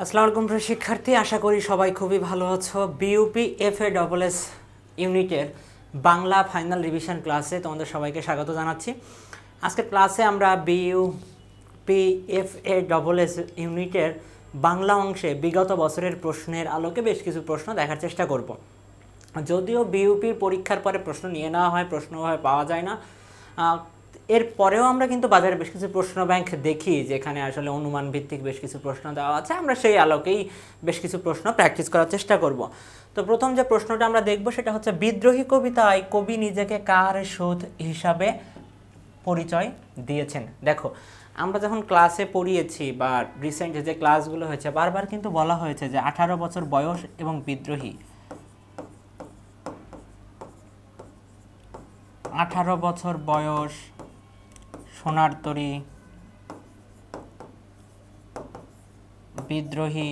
আসসালামু আলাইকুম প্রিয় শিক্ষার্থী, আশা করি সবাই খুবই ভালো আছো। BUP F A double S ইউনিটের বাংলা ফাইনাল রিভিশন ক্লাসে তোমাদের সবাইকে স্বাগত জানাচ্ছি। আজকে ক্লাসে আমরা BUP F A double S ইউনিটের বাংলা অংশে বিগত বছরের প্রশ্নের আলোকে বেশ কিছু প্রশ্ন দেখার চেষ্টা করব। যদিও বিইউপির পরীক্ষার পরে প্রশ্ন নিয়ে নেওয়া হয় প্রশ্নভাবে পাওয়া যায় না। এর পরেও আমরা কিন্তু বাজারে বেশ কিছু প্রশ্ন ব্যাংক দেখি, যেখানে আসলে অনুমান ভিত্তিক বেশ কিছু প্রশ্ন দেওয়া আছে। আমরা সেই আলোকেই বেশ কিছু প্রশ্ন প্র্যাকটিস করার চেষ্টা করব। তো প্রথম যে প্রশ্নটা আমরা দেখব সেটা হচ্ছে, বিদ্রোহী কবিতায় কবি নিজেকে কার শোধ হিসাবে পরিচয় দিয়েছেন? দেখো, আমরা যখন ক্লাসে পড়িয়েছি বা রিসেন্ট যে ক্লাসগুলো হয়েছে, বারবার কিন্তু বলা হয়েছে যে আঠারো বছর বয়স এবং বিদ্রোহী। আঠারো বছর বয়স সোনার তরী, বিদ্রোহী।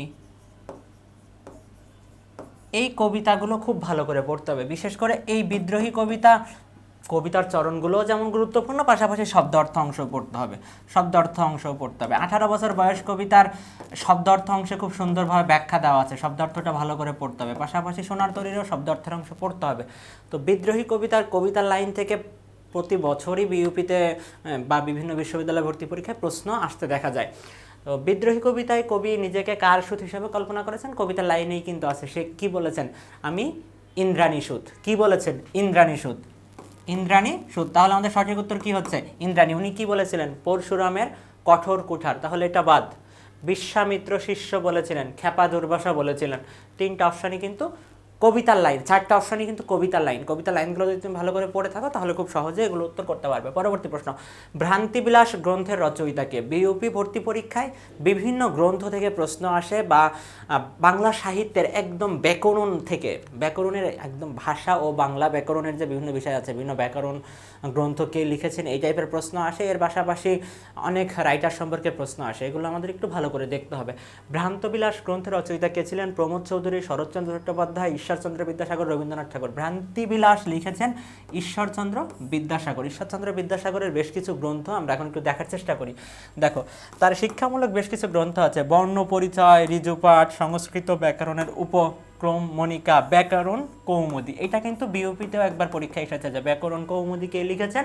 এই কবিতাগুলো খুব ভালো করে পড়তে হবে। বিশেষ করে এই বিদ্রোহী কবিতা, কবিতার চরণগুলোও যেমন গুরুত্বপূর্ণ, পাশাপাশি শব্দ অর্থ অংশ পড়তে হবে। শব্দ অর্থ অংশও পড়তে হবে। আঠারো বছর বয়স কবিতার শব্দ অর্থ অংশে খুব সুন্দরভাবে ব্যাখ্যা দেওয়া আছে। শব্দ অর্থটা ভালো করে পড়তে হবে। পাশাপাশি সোনার তরীরও শব্দ অর্থের অংশ পড়তে হবে। তো বিদ্রোহী কবিতার কবিতার লাইন থেকে প্রতি বছরই বিইউপিতে বা বিভিন্ন বিশ্ববিদ্যালয় ভর্তি পরীক্ষায় প্রশ্ন আসতে দেখা যায়। তো বিদ্রোহী কবিতায় কবি নিজেকে কার সুত হিসেবে কল্পনা করেছেন? কবিতার লাইনেই কিন্তু আছে, সে কি বলেছেন? আমি ইন্দ্রাণী সুত। কি বলেছেন? ইন্দ্রাণী সুত। ইন্দ্রাণী সুত। তাহলে আমাদের সঠিক উত্তর কি হচ্ছে? ইন্দ্রাণী। উনি কি বলেছিলেন? পরশুরামের কঠোর কুঠার। তাহলে এটা বাদ। বিশ্বামিত্র শিষ্য বলেছিলেন খেপা দুর্বাসা বলেছিলেন। তিনটা অপশানই কিন্তু কবিতার লাইন, চারটা অপশানই কিন্তু কবিতার লাইন। কবিতার লাইনগুলো যদি তুমি ভালো করে পড়ে থাকো, তাহলে খুব সহজে এগুলো উত্তর করতে পারবে। পরবর্তী প্রশ্ন, ভ্রান্তিবিলাস গ্রন্থের রচয়িতাকে? বিইউপি ভর্তি পরীক্ষায় বিভিন্ন গ্রন্থ থেকে প্রশ্ন আসে বা বাংলা সাহিত্যের একদম ব্যাকরণ থেকে, ব্যাকরণের একদম ভাষা ও বাংলা ব্যাকরণের যে বিভিন্ন বিষয় আছে, বিভিন্ন ব্যাকরণ গ্রন্থ কে লিখেছেন, এই টাইপের প্রশ্ন আসে। এর পাশাপাশি অনেক রাইটার সম্পর্কে প্রশ্ন আসে। এগুলো আমাদের একটু ভালো করে দেখতে হবে। ভ্রান্তবিলাস গ্রন্থের রচয়িতা কে ছিলেন? প্রমোদ চৌধুরী, শরৎচন্দ্র চট্টোপাধ্যায় ঈশ্বরচন্দ্র বিদ্যাসাগর, রবীন্দ্রনাথ ঠাকুর। ভ্রান্তিবিলাস লিখেছেন ঈশ্বরচন্দ্র বিদ্যাসাগর। ঈশ্বরচন্দ্র বিদ্যাসাগরের বেশ কিছু গ্রন্থ আমরা এখন একটু দেখার চেষ্টা করি। দেখো, তার শিক্ষামূলক বেশ কিছু গ্রন্থ আছে। বর্ণ পরিচয়, ঋজুপাঠ, সংস্কৃত ব্যাকরণের উপক্রম মনিকা ব্যাকরণ কৌমুদি। এটা কিন্তু বিওপিতেও একবার পরীক্ষায় এসেছে যে ব্যাকরণ কৌমুদি কে লিখেছেন?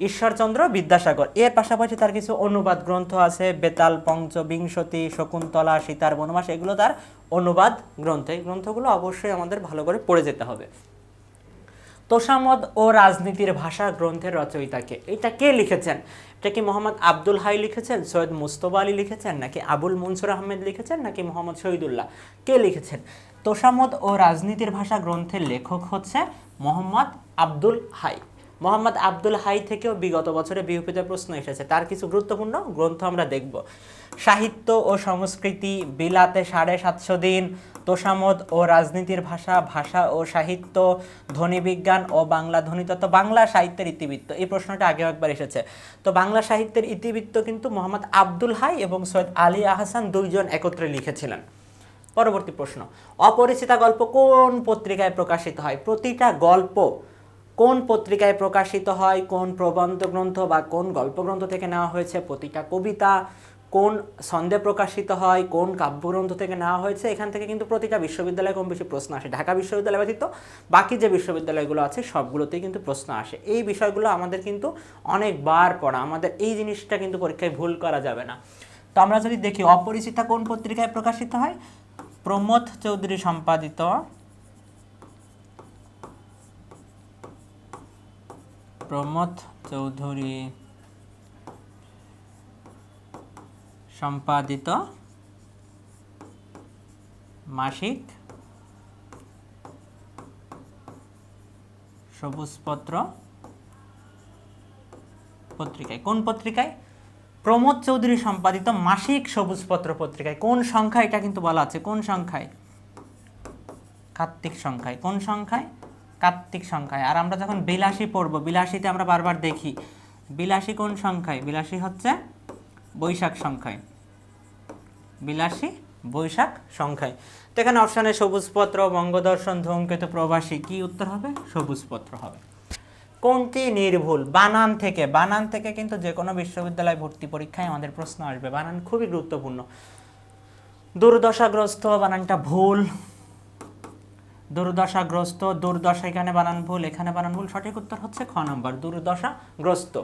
ঈশ্বরচন্দ্র বিদ্যাসাগর। এর পাশাপাশি তার কিছু অনুবাদ গ্রন্থ আছে, বেতাল পঞ্চবিংশতি শকুন্তলা, সীতার বনবাস, এগুলো তার অনুবাদ গ্রন্থ। এই গ্রন্থগুলো অবশ্যই আমাদের ভালো করে পড়ে যেতে হবে। তোষামদ ও রাজনীতির ভাষা গ্রন্থের রচয়িতাকে। এটা কে লিখেছেন? এটা কি মোহাম্মদ আব্দুল হাই লিখেছেন, সৈয়দ মুস্তফা আলী লিখেছেন, নাকি আবুল মনসুর আহমেদ লিখেছেন, নাকি মোহাম্মদ শহীদুল্লাহ? কে লিখেছেন? তোষামদ ও রাজনীতির ভাষা গ্রন্থের লেখক হচ্ছে মোহাম্মদ আব্দুল হাই। মোহাম্মদ আব্দুল হাই থেকেও বিগত বছরে বিউপিতে প্রশ্ন এসেছে। তার কিছু গুরুত্বপূর্ণ গ্রন্থ আমরা দেখব। সাহিত্য ও সংস্কৃতি, বিলাতে সাড়ে সাতশো দিন, তোষামদ ও রাজনীতির ভাষা ভাষা ও সাহিত্য ধ্বনিবিজ্ঞান ও বাংলা ধ্বনিতত্ত্ব বাংলা সাহিত্যের ইতিবৃত্ত, এই প্রশ্নটা আগেও একবার এসেছে। তো বাংলা সাহিত্যের ইতিবৃত্ত কিন্তু মোহাম্মদ আব্দুল হাই এবং সৈয়দ আলী আহসান দুইজন একত্রে লিখেছিলেন। পরবর্তী প্রশ্ন, অপরিচিতা গল্প কোন পত্রিকায় প্রকাশিত হয়? প্রতিটা গল্প কোন পত্রিকায় প্রকাশিত হয়, কোন প্রবন্ধ গ্রন্থ বা কোন গল্পগ্রন্থ থেকে নেওয়া হয়েছে, প্রতিটা কবিতা কোন ছন্দে প্রকাশিত হয়, কোন কাব্যগ্রন্থ থেকে নেওয়া হয়েছে, এখান থেকে কিন্তু প্রতিটা বিশ্ববিদ্যালয়ে কম বেশি প্রশ্ন আসে। ঢাকা বিশ্ববিদ্যালয় ব্যতীত বাকি যে বিশ্ববিদ্যালয়গুলো আছে, সবগুলোতেই কিন্তু প্রশ্ন আসে। এই বিষয়গুলো আমাদের কিন্তু অনেকবার পড়া। আমাদের এই জিনিসটা কিন্তু পরীক্ষায় ভুল করা যাবে না। তো আমরা যদি দেখি, অপরিচিতা কোন পত্রিকায় প্রকাশিত হয়? প্রমোদ চৌধুরী সম্পাদিত প্রমোদ চৌধুরী সম্পাদিত মাসিক সবুজপত্র পত্রিকায়। কোন পত্রিকায়? প্রমোদ চৌধুরী সম্পাদিত মাসিক সবুজপত্র পত্রিকায়। কোন সংখ্যা? এটা কিন্তু বলা আছে। কোন সংখ্যায়? কার্তিক সংখ্যায়। কোন সংখ্যায়? কার্তিক সংখ্যায়। আর আমরা যখন বিলাসী পড়ব, বিলাসীতে আমরা বারবার দেখি, বিলাসী কোন সংখ্যায়? বিলাসী হচ্ছে বৈশাখ সংখ্যায়। বিলাসী বৈশাখ সংখ্যায়। তো এখানে অপশানে সবুজপত্র বঙ্গদর্শন, ধূমকেতু, প্রবাসী, কি উত্তর হবে? সবুজপত্র হবে। কোনটি নির্ভুল? বানান থেকে। বানান থেকে কিন্তু যে কোনো বিশ্ববিদ্যালয় ভর্তি পরীক্ষায় আমাদের প্রশ্ন আসবে। বানান খুবই গুরুত্বপূর্ণ। দুর্দশাগ্রস্ত বানানটা ভুল। দুর্দশাগ্রস্ত, দুর্দশা এখানে বানান ভুল, এখানে বানান ভুল, সঠিক উত্তর হচ্ছে খ নম্বর, দুর্দশাগ্রস্ত।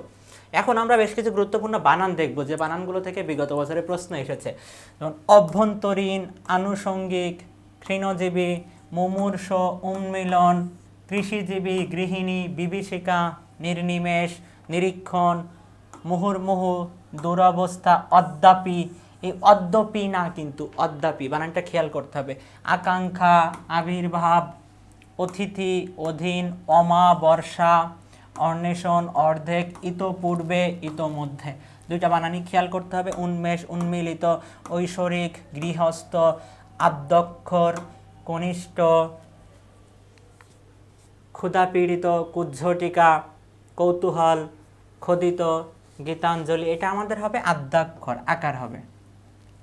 এখন আমরা বেশ কিছু গুরুত্বপূর্ণ বানান দেখব, যে বানানগুলো থেকে বিগত বছরে প্রশ্ন এসেছে। যেমন, অভ্যন্তরীণ, আনুষঙ্গিক তৃণজীবী মুমূর্ষ, উন্মিলন, কৃষিজীবী, গৃহিণী, বিভীষিকা, নির্নিমেষ, নিরীক্ষণ, মুহুর্মুহু, দুরবস্থা, অদ্যাপি এই অদ্যপি না কিন্তু, অদ্যাপি, বানানটা খেয়াল করতে হবে। আকাঙ্ক্ষা, আবির্ভাব, অতিথি, অধীন, অমা, বর্ষা, অন্বেষণ, অর্ধেক, ইতপূর্বে, ইতোমধ্যে। দুইটা বানানি খেয়াল করতে হবে, উন্মেষ, উন্মিলিত, ঐশ্বরিক, গৃহস্থ, আদ্যক্ষর, কনিষ্ঠ, ক্ষুধাপীড়িত, কুজ্ঝটিকা, কৌতূহল, খোদিত, গীতাঞ্জলি। এটা আমাদের হবে আদ্যাক্ষর, আকার হবে।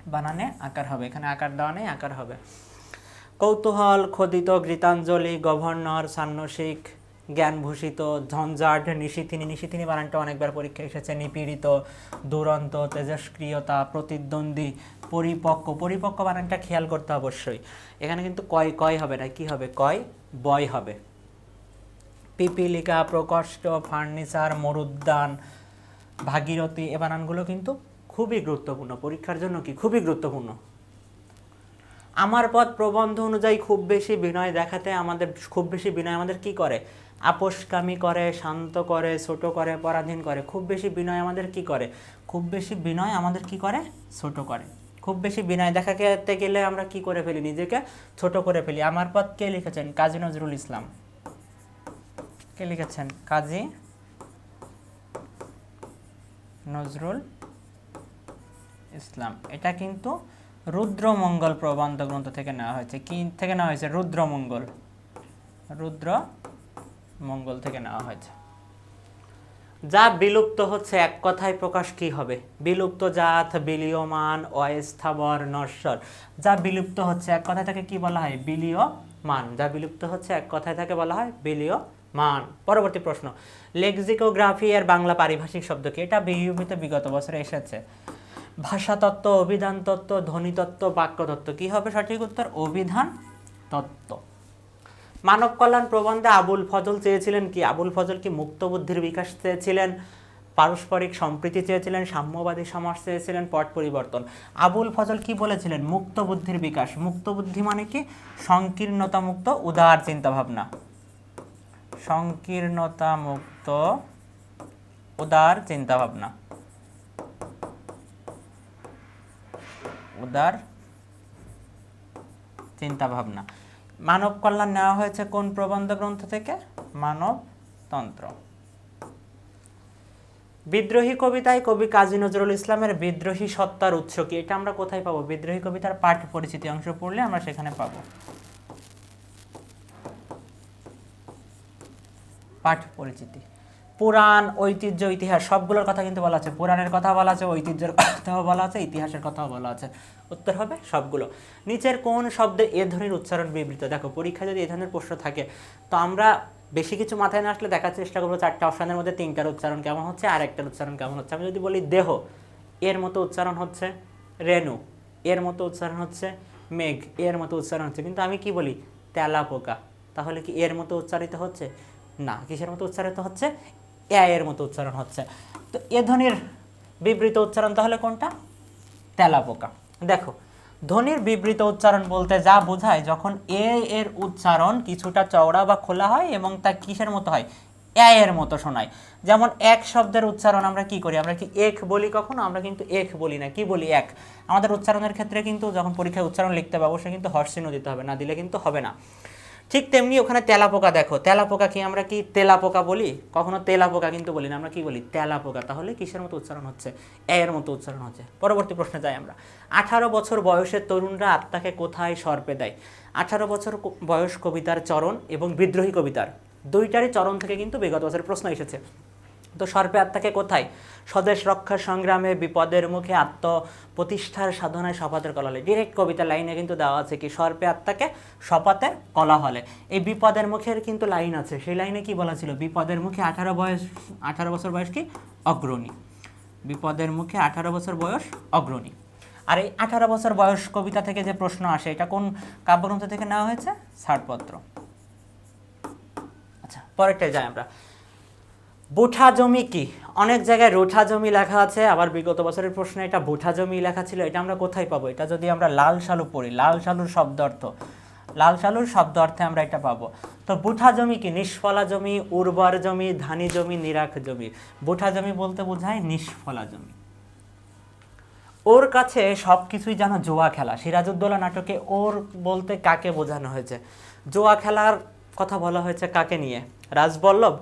বানানে, আকার হবে। এখানে আকার দেওয়া নেই, আকার হবে। কৌতূহল, খোদিত, গীতাঞ্জলি, গভর্নর, সান্নসিক, জ্ঞানভূষিত, ঝঞ্ঝাট, নিশিথিনি। নিশিথিনি বানানটা অনেকবার পরীক্ষা এসেছে। নিপীড়িত, দুরন্ত, তেজস্ক্রিয়তা, প্রতিদ্বন্দ্বী, পরিপক্ক। পরিপক্ক বানানটা খেয়াল করতে অবশ্যই। এখানে কিন্তু কয় কয় হবে না, কি হবে? কয়, বয় হবে। পিপিলিকা, প্রকষ্ট, ফার্নিচার, মরুদ্যান, ভাগীরথী, এ বানানগুলো কিন্তু খুবই গুরুত্বপূর্ণ, পরীক্ষার জন্য কি খুবই গুরুত্বপূর্ণ? আমার পথ প্রবন্ধ অনুযায়ী খুব বেশি বিনয় দেখাতে আমাদের, খুব বেশি বিনয় আমাদের কি করে? আপোষকামী করে, শান্ত করে, ছোট করে, পরাধীন করে, খুব বেশি বিনয় আমাদের কি করে? খুব বেশি বিনয় আমাদের কি করে? ছোট করে। খুব বেশি বিনয় দেখাতে গেলে আমরা কি করে ফেলি? নিজেকে ছোট করে ফেলি। আমার পথ কে লিখেছেন? কাজী নজরুল ইসলাম। কে লিখেছেন? কাজী নজরুল ইসলাম। এটা কিন্তু রুদ্রমঙ্গল প্রবন্ধ গ্রন্থ থেকে নেওয়া হয়েছে। কি থেকে নেওয়া হয়েছে? রুদ্রমঙ্গল। রুদ্র মঙ্গল থেকে নেওয়া হয়েছে। যা বিলুপ্ত হচ্ছে এক কথায় প্রকাশ কি হবে? বিলুপ্ত জাত, বিলীয়মান, অস্থাবর, নশ্বর। যা বিলুপ্ত হচ্ছে এক কথায় তাকে কি বলা হয়? বিলীয় মান যা বিলুপ্ত হচ্ছে এক কথায় তাকে বলা হয় বিলীয় মান পরবর্তী প্রশ্ন। লেক্সিকোগ্রাফি এর বাংলা পারিভাষিক শব্দ কি? এটা বিইউবিতে বিগত বছরে এসেছে। ভাষাতত্ত্ব অভিধান তত্ত্ব ধ্বনিতত্ত্ব, বাক্যতত্ত্ব। কি হবে সঠিক উত্তর? অভিধান তত্ত্ব। মানব কল্যাণ প্রবন্ধে আবুল ফজল চেয়েছিলেন কি? আবুল ফজল কি মুক্ত বুদ্ধির বিকাশ চেয়েছিলেন? পারস্পরিক সম্প্রীতি চেয়েছিলেন? সাম্যবাদী সমাজ চেয়েছিলেন? পট পরিবর্তন। আবুল ফজল কি বলেছিলেন? মুক্ত বুদ্ধির বিকাশ। মুক্ত বুদ্ধি মানে কি? সংকীর্ণতা মুক্ত, উদার চিন্তাভাবনা। সংকীর্ণতা মুক্ত, উদার চিন্তাভাবনা। উদার চিন্তাভাবনা। মানব কল্যাণ নেওয়া হয়েছে কোন প্রবন্ধ গ্রন্থ থেকে? মানবতন্ত্র। বিদ্রোহী কবিতায় কবি কাজী নজরুল ইসলামের বিদ্রোহী সত্তার উৎস কি? এটা আমরা কোথায় পাবো? বিদ্রোহী কবিতার পাঠ পরিচিতি অংশ পড়লে আমরা সেখানে পাবো। পাঠ পরিচিতি। পুরাণ, ঐতিহ্য, ইতিহাস, সবগুলোর কথা কিন্তু বলা আছে। পুরাণের কথা বলা আছে, ঐতিহ্যের কথাও বলা আছে, ইতিহাসের কথাও বলা আছে। উত্তর হবে সবগুলো। নিচের কোন শব্দে এ ধ্বনির উচ্চারণ বিবৃত? দেখো, পরীক্ষায় যদি এ ধরনের প্রশ্ন থাকে, তো আমরা বেশি কিছু মাথায় না আসলে দেখার চেষ্টা করব চারটা অপশানের মধ্যে তিনটার উচ্চারণ কেমন হচ্ছে আর একটার উচ্চারণ কেমন হচ্ছে। আমি যদি বলি দেহ, এর মতো উচ্চারণ হচ্ছে রেণু, এর মতো উচ্চারণ হচ্ছে মেঘ, এর মতো উচ্চারণ হচ্ছে। কিন্তু আমি কি বলি? তেলা পোকা তাহলে কি এর মতো উচ্চারিত হচ্ছে? না, কিসের মতো উচ্চারিত হচ্ছে? এর মতো উচ্চারণ হচ্ছে। তো এ ধ্বনির বিবৃত উচ্চারণ তাহলে কোনটা? তেলা পোকা। দেখো, ধ্বনির বিবৃত উচ্চারণ বলতে যা বোঝায় যখন এ এর উচ্চারণ কিছুটা চওড়া বা খোলা হয় এবং তা কিসের মতো হয়? এ এর মতো শোনায়। যেমন এক শব্দের উচ্চারণ আমরা কি করি? আমরা কি এক বলি কখনো? আমরা কিন্তু এক বলি না। কি বলি এক? আমাদের উচ্চারণের ক্ষেত্রে কিন্তু যখন পরীক্ষায় উচ্চারণ লিখতে হবে অবশ্যই কিন্তু হর্ষিনও দিতে হবে। না দিলে কিন্তু হবে না। ঠিক তেমনি ওখানে তেলা পোকা দেখো তেলা পোকা কি আমরা কি তেলা পোকা বলি? কখনো তেলা পোকা কিন্তু বলি না, আমরা কি বলি? তেলা পোকা তাহলে কিসের মতো উচ্চারণ হচ্ছে? এর মতো উচ্চারণ হচ্ছে। পরবর্তী প্রশ্নে যাই আমরা। আঠারো বছর বয়সের তরুণরা আত্মাকে কোথায় সর্পে দেয়? আঠারো বছর বয়স কবিতার চরণ এবং বিদ্রোহী কবিতার। দুইটারই চরণ থেকে কিন্তু বিগত বছরের প্রশ্ন এসেছে। তো সর্পে আত্মাকে কোথায়? স্বদেশ রক্ষা সংগ্রামে বিপদের মুখে আত্ম প্রতিষ্ঠার সাধনায় শপথের কলা হলে ডিরেক্ট কবিতা লাইনে কিন্তু দেওয়া আছে কি, সর্পে আত্মাকে শপথের কলা হলে এই বিপদের মুখের কিন্তু লাইন আছে। সেই লাইনে কি বলা ছিল? বিপদের মুখে আঠারো বয়স, আঠারো বছর বয়স কি? অগ্রণী। বিপদের মুখে আঠারো বছর বয়স অগ্রণী। আর এই আঠারো বছর বয়স কবিতা থেকে যে প্রশ্ন আসে, এটা কোন কাব্যগ্রন্থ থেকে নেওয়া হয়েছে? ছাড়পত্র। আচ্ছা পরেরটায় যাই আমরা। বুঠা জমি কি? অনেক জায়গায় রোঠা জমি লেখা আছে, আবার বিগত বছরের প্রশ্নে এটা বুঠা জমি লেখা ছিল, এটা আমরা কোথায় পাবো? এটা যদি আমরা লাল শালু পড়ি, লাল শালুর শব্দ অর্থ। লাল শালুর শব্দ অর্থে আমরা এটা পাবো। তো বুঠা জমি কি? নিষ্ফলা জমি, উর্বর জমি, ধানি জমি, নিরাখ জমি। বুঠা জমি বলতে বোঝায় নিষ্ফলা জমি। ওর কাছে সব কিছুই যেন জোয়া খেলা। সিরাজউদ্দৌলা নাটকে ওর বলতে কাকে বোঝানো হয়েছে? জোয়া খেলার কথা বলা হয়েছে কাকে নিয়ে? রাজবল্লভ?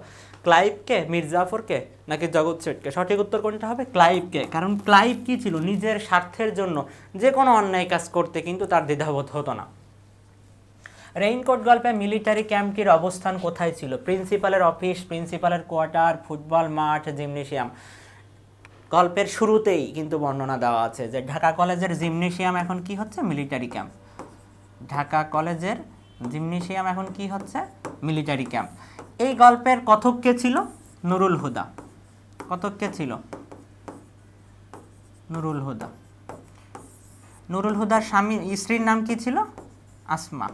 ক্লাইভকে, মির্জাফরকে নাকি জগৎ শেঠকে? সঠিক উত্তর কোনটা হবে? ক্লাইভকে। কারণ ক্লাইভ কি ছিল? নিজের স্বার্থের জন্য। যে কোনো অন্যায় কাজ করতে কিন্তু তার দ্বিধাবোধ হতো না। রেইনকোট গল্পে মিলিটারি ক্যাম্পটির অবস্থান কোথায় ছিল? প্রিন্সিপালের অফিস, প্রিন্সিপালের কোয়ার্টার, ফুটবল মাঠ, জিমনেশিয়াম। গল্পের শুরুতেই কিন্তু বর্ণনা দেওয়া আছে যে ঢাকা কলেজের জিমনেশিয়াম এখন কি হচ্ছে? Military camp. ঢাকা কলেজের জিমনেশিয়াম এখন কি হচ্ছে? মিলিটারি ক্যাম্প এই গল্পের কথক কে ছিল? নুরুল হুদা। কথক কে ছিল? নুরুল হুদা। নুরুল হুদার স্বামী, স্ত্রীর নাম কি ছিল? আসমা।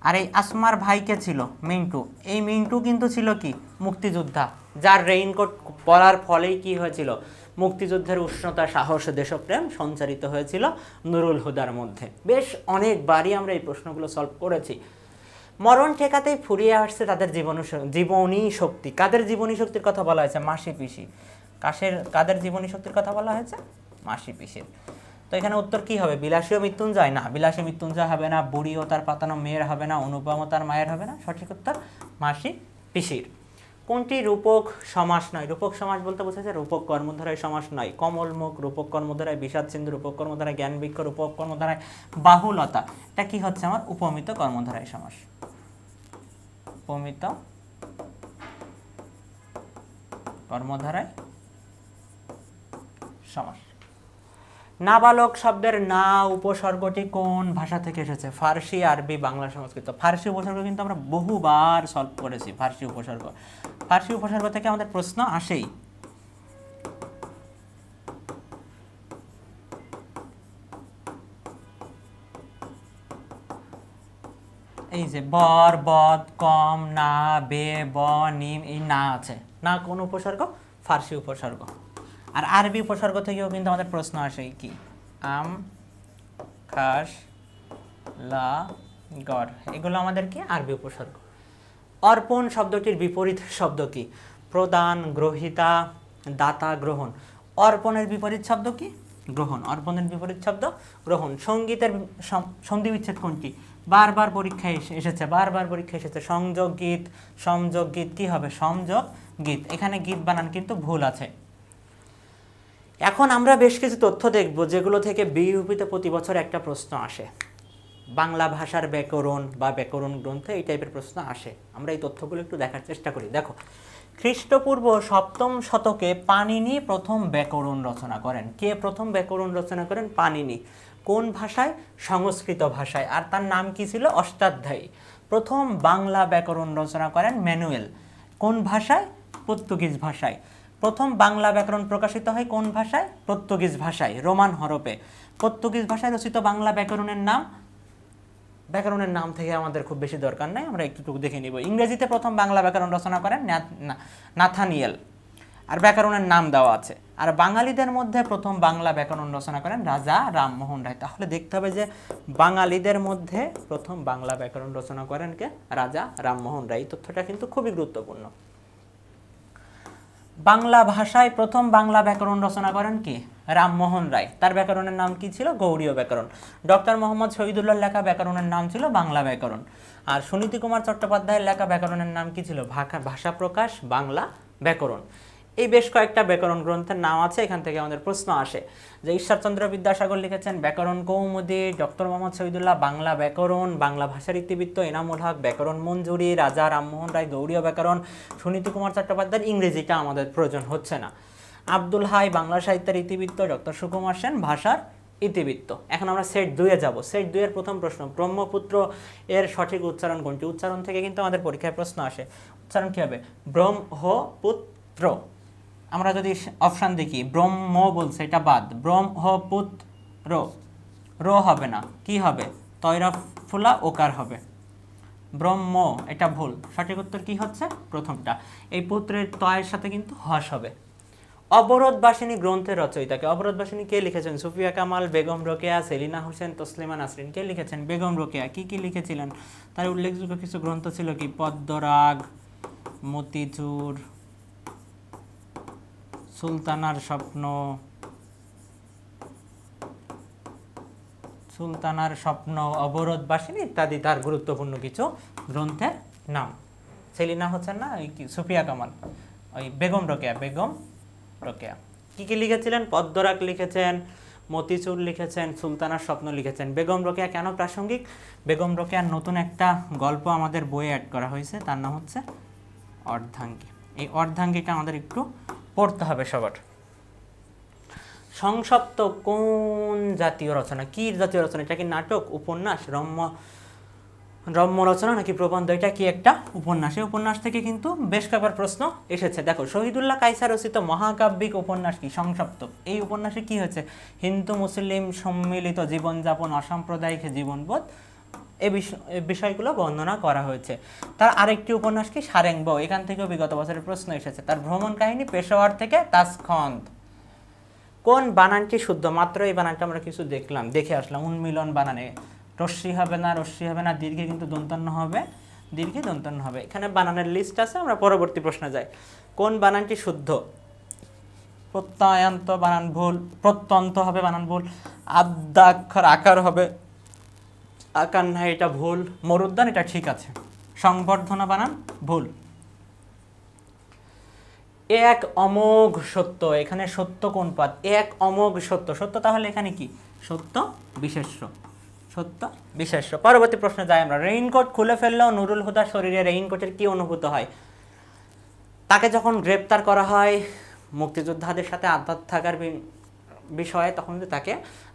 আর এই আসমার ভাইকে ছিল? মিন্টু। এই মিন্টু কিন্তু ছিল কি? মুক্তিযোদ্ধা, যার রেইনকোট পরার ফলেই কি হয়েছিল? মুক্তিযুদ্ধের উষ্ণতা, সাহস, দেশপ্রেম সঞ্চারিত হয়েছিল নুরুল হুদার মধ্যে। বেশ অনেকবারই আমরা এই প্রশ্নগুলো সলভ করেছি। মরণ ঠেকাতেই ফুরিয়ে আসছে তাদের জীবন জীবনী শক্তি। কাদের জীবনী শক্তির কথা বলা হয়েছে? মাসি পিসি। কাশের, কাদের জীবনী শক্তির কথা বলা হয়েছে? মাসি পিসির। তো এখানে উত্তর কি হবে? বিলাসীয় মৃত্যুঞ্জয়? না, বিলাসী মৃত্যুঞ্জয় হবে না, বুড়ি ও তার পাতানো মেয়ের হবে না, অনুপম তার মায়ের হবে না। সঠিক উত্তর মাসি পিসির। কোনটি রূপক সমাস নয়? রূপক সমাস বলতে বোঝাচ্ছে রূপক কর্মধারায় সমাস নয়। কমলমুখ রূপক কর্মধারায় বিষাদ সিন্ধু রূপক কর্মধারায় জ্ঞান বৃক্ষ রূপক কর্মধারায় বাহুলতা। এটা কি হচ্ছে আমার? উপমিত কর্মধারায় সমাস। উপমিত কর্মধারায় সমাস। নাবালক শব্দের না উপসর্গটি কোন ভাষা থেকে এসেছে? ফার্সি, আরবি, বাংলা, সংস্কৃত। ফার্সি উপসর্গ কিন্তু আমরা বহুবার সলভ করেছি, ফার্সি উপসর্গ। ফার্সি উপসর্গ থেকে আমাদের প্রশ্ন আসেই। এই যে বর বদ, কম, না, বে, ব, নিম, এই না আছে। না কোন উপসর্গ? ফার্সি উপসর্গ। আর আরবি উপসর্গ থেকেও কিন্তু আমাদের প্রশ্ন আসে কি? আম, খাস, লা গড় এগুলো আমাদের কি? আরবি উপসর্গ। অর্পণ শব্দটির বিপরীত শব্দ কি? প্রদান, গ্রহিতা, দাতা, গ্রহণ। অর্পণের বিপরীত শব্দ কি? গ্রহণ। অর্পণের বিপরীত শব্দ গ্রহণ। সঙ্গীতের সন্ধি বিচ্ছেদ কোনটি? বারবার পরীক্ষায় এসে- এসেছে। বারবার পরীক্ষা এসেছে। সংযোগ গীত সংযোগ গীত। কি হবে? সংযোগ গীত। এখানে গীত বানান কিন্তু ভুল আছে। এখন আমরা বেশ কিছু তথ্য দেখব, যেগুলো থেকে বিইউপিতে প্রতি বছর একটা প্রশ্ন আসে। বাংলা ভাষার ব্যাকরণ বা ব্যাকরণ গ্রন্থে এই টাইপের প্রশ্ন আসে। আমরা এই তথ্যগুলো একটু দেখার চেষ্টা করি। দেখো, খ্রিস্টপূর্ব সপ্তম শতকে পানিনি প্রথম ব্যাকরণ রচনা করেন। কে প্রথম ব্যাকরণ রচনা করেন? পানিনি কোন ভাষায়? সংস্কৃত ভাষায়। আর তার নাম কি ছিল? অষ্টাধ্যায়ী। প্রথম বাংলা ব্যাকরণ রচনা করেন ম্যানুয়েল। কোন ভাষায়? পর্তুগিজ ভাষায়। প্রথম বাংলা ব্যাকরণ প্রকাশিত হয় কোন ভাষায়? পর্তুগিজ ভাষায়, রোমান হরপে। পর্তুগিজ ভাষায় রচিত বাংলা ব্যাকরণের নাম? ব্যাকরণের নাম থেকে আমাদের খুব বেশি দরকার নাই, আমরা একটুটুকু দেখে নিব। ইংরেজিতে প্রথম বাংলা ব্যাকরণ রচনা করেন নাথানিয়েল। আর ব্যাকরণের নাম দেওয়া আছে। আর বাঙালিদের মধ্যে প্রথম বাংলা ব্যাকরণ রচনা করেন রাজা রামমোহন রায়। তাহলে দেখতে হবে যে বাঙালিদের মধ্যে প্রথম বাংলা ব্যাকরণ রচনা করেন কে? রাজা রামমোহন রায়। এই তথ্যটা কিন্তু খুবই গুরুত্বপূর্ণ। বাংলা ভাষায় প্রথম বাংলা ব্যাকরণ রচনা করেন কি? রামমোহন রায়। তার ব্যাকরণের নাম কি ছিল? গৌড়ীয় ব্যাকরণ। ডক্টর মোহাম্মদ শহীদুল্লাহর লেখা ব্যাকরণের নাম ছিল বাংলা ব্যাকরণ। আর সুনীতি কুমার চট্টোপাধ্যায়ের লেখা ব্যাকরণের নাম কি ছিল? ভাষা প্রকাশ, বাংলা ব্যাকরণ। এই বেশ কয়েকটা ব্যাকরণ গ্রন্থের নাম আছে, এখান থেকে আমাদের প্রশ্ন আসে। যে ঈশ্বরচন্দ্র বিদ্যাসাগর লিখেছেন, ব্যাকরণ কৌমুদি, ডক্টর মোহাম্মদ শহীদুল্লাহ, বাংলা ব্যাকরণ, বাংলা ভাষার ইতিবৃত্ত এনামুল হক, ব্যাকরণ মঞ্জুরি, রাজা রামমোহন রায় গৌরীয় ব্যাকরণ, সুনীতি কুমার চট্টোপাধ্যায়ের ইংরেজিটা আমাদের প্রয়োজন হচ্ছে না। আব্দুল হাই, বাংলা সাহিত্যের ইতিবৃত্ত, ডক্টর সুকুমার সেন, ভাষার ইতিবৃত্ত। এখন আমরা সেট দুয়ে যাব। সেট দুইয়ের প্রথম প্রশ্ন, ব্রহ্মপুত্র এর সঠিক উচ্চারণ কোনটি? উচ্চারণ থেকে কিন্তু আমাদের পরীক্ষায় প্রশ্ন আসে। উচ্চারণ কী হবে? ব্রহ্মপুত্র। আমরা যদি অপশান দেখি, ব্রহ্ম বলছে, এটা বাদ। ব্রহ্মপুত্র, রো রো হবে না। কি হবে? তৈরা ফুলা ওকার হবে। ব্রহ্ম, এটা ভুল। সঠিক উত্তর কি হচ্ছে? প্রথমটা। এই পুত্রের তয়ের সাথে কিন্তু হস হবে। অবরোধবাসিনী গ্রন্থের রচয়িতাকে। অবরোধবাসিনী কে লিখেছেন? সুফিয়া কামাল, বেগম রোকেয়া, সেলিনা হোসেন, তসলিমা নাসরিন। কে লিখেছেন? বেগম রোকেয়া। কি কি লিখেছিলেন? তার উল্লেখযোগ্য কিছু গ্রন্থ ছিল কি? পদ্মরাগ মতিচুর সুলতানার স্বপ্ন। সুলতানার স্বপ্ন অবরোধ বাসিনী ইত্যাদি তার গুরুত্বপূর্ণ কিছু গ্রন্থের নাম। সেলিনা হচ্ছেন না ওই সুফিয়া কামাল, ওই বেগম রোকেয়া বেগম রোকেয়া। কি কি লিখেছিলেন? পদ্মরাগ লিখেছেন, মতিচুর লিখেছেন, সুলতানার স্বপ্ন লিখেছেন। বেগম রোকেয়া কেন প্রাসঙ্গিক? বেগম রোকেয়ার নতুন একটা গল্প আমাদের বইয়ে অ্যাড করা হয়েছে, তার নাম হচ্ছে অর্ধাঙ্গী। এই অর্ধাঙ্গীটা আমাদের একটু পড়তে হবে সবার। সংসপ্ত কোন জাতীয় রচনা? কি জাতীয় রচনা? এটা কি নাটক, উপন্যাস, রম্য রম্য রচনা নাকি প্রবন্ধ? এটা কি একটা উপন্যাস? এই উপন্যাস থেকে কিন্তু বেশ কয়েকবার প্রশ্ন এসেছে। দেখো, শহীদুল্লাহ কাইসার রচিত মহাকাব্যিক উপন্যাস কি? সংসপ্ত। এই উপন্যাসে কি হয়েছে? হিন্দু মুসলিম সম্মিলিত জীবনযাপন, অসাম্প্রদায়িক জীবনবোধ এই বিষয়গুলো বর্ণনা করা হয়েছে। তার আরেকটি উপন্যাস কি? সারেংব। এখান থেকেও বিগত বছরের প্রশ্ন এসেছে। তার ভ্রমণ কাহিনী পেশোয়ার থেকে তাসখন্দ কোন বানানটি শুদ্ধ? মাত্র এই বানানটা আমরা কিছু দেখলাম, দেখে আসলাম। উন্মিলন বানানে। রশ্মি হবে না, রশ্মি হবে না, দীর্ঘে কিন্তু দন্তন্য হবে, দীর্ঘে দন্তন্য হবে। এখানে বানানের লিস্ট আছে, আমরা পরবর্তী প্রশ্নে যাই। কোন বানানটি শুদ্ধ? প্রত্যয়ান্ত বানান ভুল, প্রত্যন্ত হবে বানান ভুল, আদ্যাক্ষর আকার হবে আকার না এটা ভুল। মরুদ্যান, এটা ঠিক আছে। সংবর্ধনা বানান, ভুল। এক অমোঘ সত্য, এখানে সত্য কোন পদ? এক অমোঘ সত্য। সত্য তাহলে এখানে কি? সত্য বিশেষ্য। সত্য বিশেষ্য। পরবর্তী প্রশ্নে যাই আমরা। রেইনকোট খুলে ফেললেও নুরুল হুদার শরীরে রেইনকোটের কি অনুভূত হয়? তাকে যখন গ্রেপ্তার করা হয় মুক্তিযোদ্ধাদের সাথে আঘাত থাকার বিষয়ে, তখন তাকে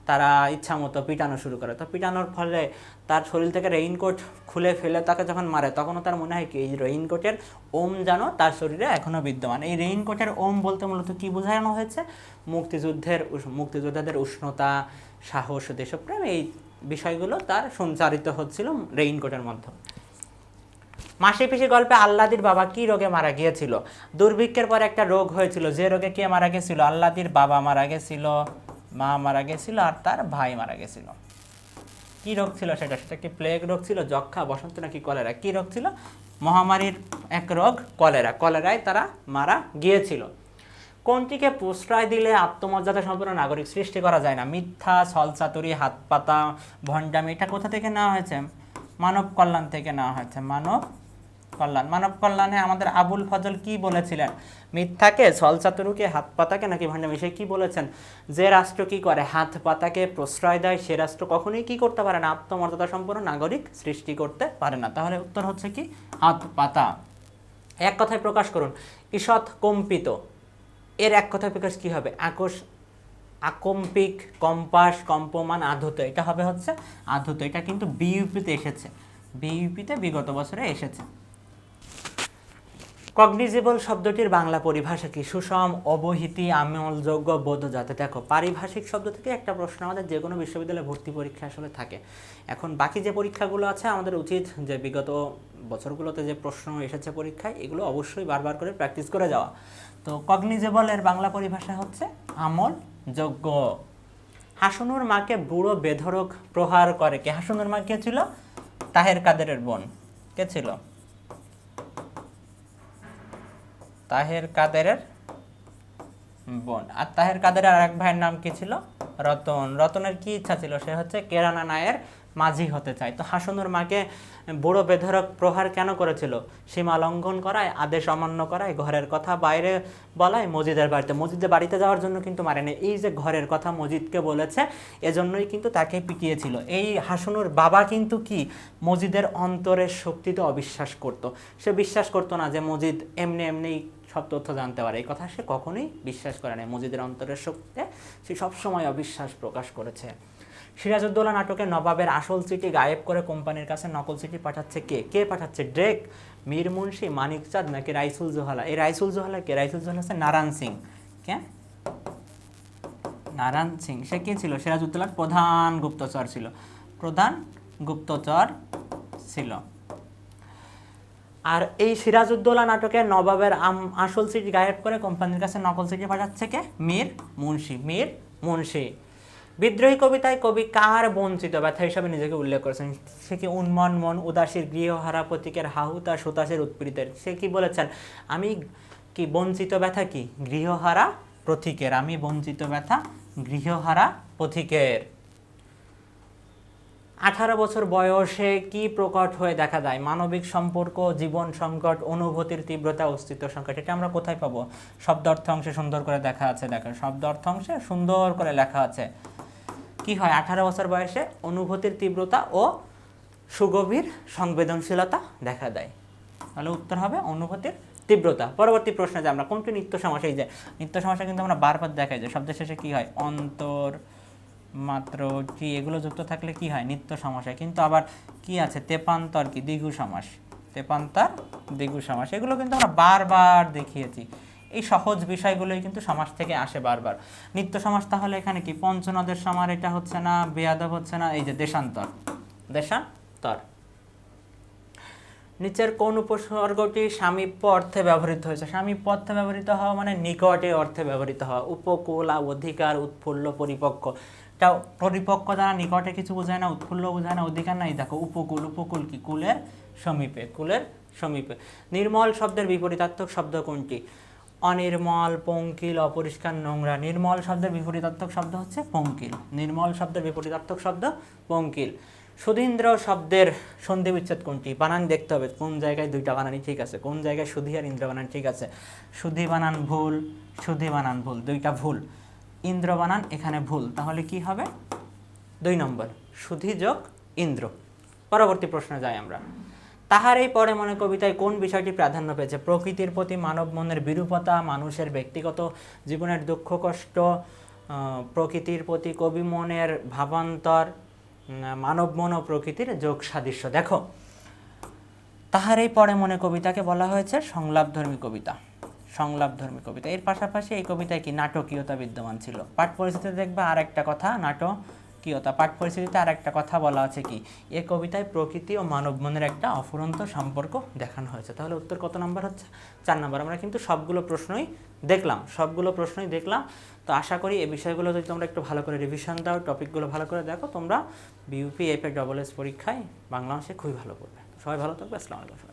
তারা ইচ্ছা মতো পিটানো শুরু করে। তো পিটানোর ফলে তার শরীর থেকে রেইনকোট খুলে ফেলে তাকে যখন মারে, তখনও তার মনে হয় কি, এই রেইনকোটের ওম যেন তার শরীরে এখনও বিদ্যমান। এই রেইনকোটের ওম বলতে মূলত কি বোঝানো হয়েছে? মুক্তিযুদ্ধের মুক্তিযোদ্ধাদের উষ্ণতা, সাহস, দেশপ্রেম, এই বিষয়গুলো তার সঞ্চারিত হচ্ছিল রেইনকোটের মাধ্যমে মাসি পিসি গল্পে আল্লাদির বাবা কি রোগে মারা গিয়েছিল? দুর্ভিক্ষের পর একটা রোগ হয়েছিল। যে রোগে কে মারা গেছিল? আল্লাদির বাবা মারা গেছিল। মা মারা গেছিল আর তার ভাই মারা গেছিল। কি রোগ ছিল সেটা? সেটা কি প্লেগ রোগ ছিল, যক্ষা, বসন্ত নাকি কলেরা? কি রোগ ছিল? মহামারীর এক রোগ, কলেরা। কলেরায় তারা মারা গিয়েছিল। কোনটিকে প্রশ্রয় দিলে আত্মমর্যাদা সম্পন্ন নাগরিক সৃষ্টি করা যায় না? মিথ্যা, ছলচাতুরি হাত পাতা ভণ্ডামি, এটা কোথা থেকে নেওয়া হয়েছে? মানব কল্যাণ থেকে নেওয়া হয়েছে। মানব কল্যাণ। মানব কল্যাণে আমাদের আবুল ফজল কি বলেছিলেন? মিথ্যাকে ছলচাতুরুকে হাত পাতাকে নাকি ভণ্ডামি সে কি বলেছেন? যে রাষ্ট্র কি করে? হাত পাতাকে প্রশ্রয় দেয়, সে রাষ্ট্র কখনোই কি করতে পারে না? আত্মমর্যাদা সম্পন্ন নাগরিক সৃষ্টি করতে পারে না। তাহলে উত্তর হচ্ছে কি? হাত পাতা। এক কথায় প্রকাশ করুন, ঈষৎ কম্পিত। এর এক কথায় প্রকাশ কি হবে? আকোষ আকম্পিক, কম্পাস, কম্পমান, আধুত। এটা হবে হচ্ছে আধুত। এটা কিন্তু বিইউপিতে এসেছে। বিইউপিতে বিগত বছরে এসেছে। কগনিজেবল শব্দটির বাংলা পরিভাষা কি? সুষম, অবহিতি আমলযোগ্য বোধজাত দেখো। পারিভাষিক শব্দ থেকে একটা প্রশ্ন আমাদের যে কোনো বিশ্ববিদ্যালয়ে ভর্তি পরীক্ষা আসলে থাকে। এখন বাকি যে পরীক্ষাগুলো আছে, আমাদের উচিত যে বিগত বছরগুলোতে যে প্রশ্ন এসেছে পরীক্ষায়, এগুলো অবশ্যই বারবার করে প্র্যাকটিস করে যাওয়া। তো কগনিজেবল এর বাংলা পরিভাষা হচ্ছে আমলযোগ্য হাসনুর মাকে বুড়ো বেধরক প্রহার করে কে? হাসনুর মা কে ছিল? তাহের কাদেরের বোন। কে ছিল? তাহের কাদেরের বোন। আর তাহের কাদেরের আরেক ভাইয়ের নাম কি ছিল? রতন। রতনের কি ইচ্ছা ছিল? সে হচ্ছে কেরানা নায়ের মাঝি হতে চায়। তো হাসনুর মাকে বুড়ো বেধরক প্রহার কেন করেছিল? সীমা লঙ্ঘন করায়, আদেশ অমান্য করায়, ঘরের কথা বাইরে বলায় মজিদের বাড়িতে। মজিদের বাড়িতে যাওয়ার জন্য কিন্তু মারেনি। এই যে ঘরের কথা মজিদকে বলেছে, এজন্যই কিন্তু তাকে পিটিয়েছিল। এই হাসনুর বাবা কিন্তু কি? মজিদের অন্তরের শক্তিতে অবিশ্বাস করত। সে বিশ্বাস করতো না যে মজিদ এমনি এমনি সব তথ্য জানতে পারে। এই কথা সে কখনোই বিশ্বাস করে না মজিদের অন্তরের শক্তিতে সে সবসময় অবিশ্বাস প্রকাশ করেছে। সিরাজউদ্দৌলা নাটকে নবাবের আসল চিঠি গায়েব করে কোম্পানির কাছে নকল চিঠি পাঠাচ্ছে কে? কে পাঠাচ্ছে? ড্রেক, মীর মুন্সি, মানিক চাঁদ নাকি রাইসুল জোহালা? এই রাইসুল জোহালা কে? রাইসুল জোহালা হচ্ছে নারায়ণ সিং। কে? নারায়ণ সিং। সে কি ছিল? সিরাজউদ্দৌলার প্রধান গুপ্তচর ছিল। প্রধান গুপ্তচর ছিল। আর এই সিরাজউদ্দৌলা নাটকে নবাবের আসল সিট গায়েব করে কোম্পানির কাছে নকল সিটি পাঠাচ্ছে কে? মীর মুন্সি মীর মুন্সি। বিদ্রোহী কবিতায় কবি কার বঞ্চিত? ব্যথা হিসাবে নিজেকে উল্লেখ করেছেন। সে কি উন্মন, মন, উদাসীর, গৃহহারা প্রতীকের হাহুতা সুতাসের উৎপীড়িতের? সে কি বলেছেন? আমি কি বঞ্চিত ব্যথা কি? গৃহহারা প্রতীকের। আমি বঞ্চিত ব্যথা গৃহহারা পথিকের আঠারো বছর বয়সে কি প্রকট হয়ে দেখা যায়? মানবিক সম্পর্ক, জীবন সংকট, অনুভূতির তীব্রতা, অস্তিত্ব সংকট, এটা আমরা কোথায় পাবো? শব্দ অর্থ অংশে সুন্দর করে দেখা আছে, দেখো। শব্দ অর্থ অংশে সুন্দর করে লেখা আছে। কি হয়? আঠারো বছর বয়সে অনুভূতির তীব্রতা ও সুগভীর সংবেদনশীলতা দেখা দেয়। তাহলে উত্তর হবে অনুভূতির তীব্রতা। পরবর্তী প্রশ্নে যে আমরা, কোনটি নিত্য সমস্যা এই যে নিত্য সমস্যা কিন্তু আমরা বারবার দেখাই যে, শব্দের শেষে কি হয়? অন্তর মাত্র টি এগুলো যুক্ত থাকলে কি হয়? নিত্য সমস্যা কিন্তু আবার কি আছে? তেপান্তর কি? দ্বিগু সমাস। তেপান্তর দ্বিগু সমাস। এগুলো কিন্তু আমরা বারবার দেখিয়েছি। এই সহজ বিষয়গুলোই কিন্তু সমাজ থেকে আসে বারবার। নিত্য সমাস তাহলে এখানে কি? পঞ্চনদের সমার, এটা হচ্ছে না? বেয়াদব হচ্ছে না? এই যে দেশান্তর। দেশান্তর। নিচের কোন উপসর্গটি সামীপ্য অর্থে ব্যবহৃত হয়েছে? সামীপ্য অর্থে ব্যবহৃত হওয়া মানে নিকটে অর্থে ব্যবহৃত হওয়া। উপকূল, অধিকার, উৎফুল্ল, পরিপক্ক। এটা পরিপক্ক দ্বারা নিকটে কিছু বোঝায় না, উৎফুল্ল বোঝায় না, অধিকার নাই। দেখো, উপকূল উপকূল কি? কুলের সমীপে কুলের সমীপে। নির্মল শব্দের বিপরীতার্থক শব্দ কোনটি? অনির্মল, পঙ্কিল, অপরিষ্কার, নোংরা। নির্মল শব্দের বিপরীতার্থক শব্দ হচ্ছে পঙ্কিল। নির্মল শব্দের বিপরীতার্থক শব্দ পঙ্কিল। সুধীন্দ্র শব্দের সন্ধি বিচ্ছেদ কোনটি? বানান দেখতে হবে, কোন জায়গায় দুইটা বানানই ঠিক আছে, কোন জায়গায় সুধি আর ইন্দ্র বানান ঠিক আছে। সুধি বানান ভুল, সুধি বানান ভুল, দুইটা ভুল। ইন্দ্র বানান, এখানে ভুল। তাহলে কি হবে? দুই নম্বর, সুধি যোগ ইন্দ্র। পরবর্তী প্রশ্নে যাই আমরা। তাহার এই পরে মনে কবিতায় কোন বিষয়টি প্রাধান্য পেয়েছে? প্রকৃতির প্রতি মানব মনের বিরূপতা, মানুষের ব্যক্তিগত জীবনের দুঃখ, কষ্ট প্রকৃতির প্রতি কবি মনের ভাবান্তর মানব মন ও প্রকৃতির যোগ সাদৃশ্য। দেখো, তাহার এই পরে মনে কবিতাকে বলা হয়েছে সংলাপধর্মী কবিতা। সংলাপধর্মী কবিতা। এর পাশাপাশি এই কবিতায় কি নাটকীয়তা বিদ্যমান ছিল? পাঠ পরিস্থিতিতে দেখবে আর একটা কথা, নাটকীয়তা। পাঠ পরিস্থিতিতে আর একটা কথা বলা আছে কি? এ কবিতায় প্রকৃতি ও মানব মনের একটা অফুরন্ত সম্পর্ক দেখানো হয়েছে। তাহলে উত্তর কত নাম্বার হচ্ছে? চার নাম্বার। আমরা কিন্তু সবগুলো প্রশ্নই দেখলাম, সবগুলো প্রশ্নই দেখলাম। তো আশা করি এই বিষয়গুলো যদি তোমরা একটু ভালো করে রিভিশন দাও, টপিকগুলো ভালো করে দেখো, তোমরা বিউপি এফ ডবল এস পরীক্ষায় বাংলা ভাষায় খুবই ভালো করবে সবাই ভালো থাকবে, আসসালামু আলাইকুম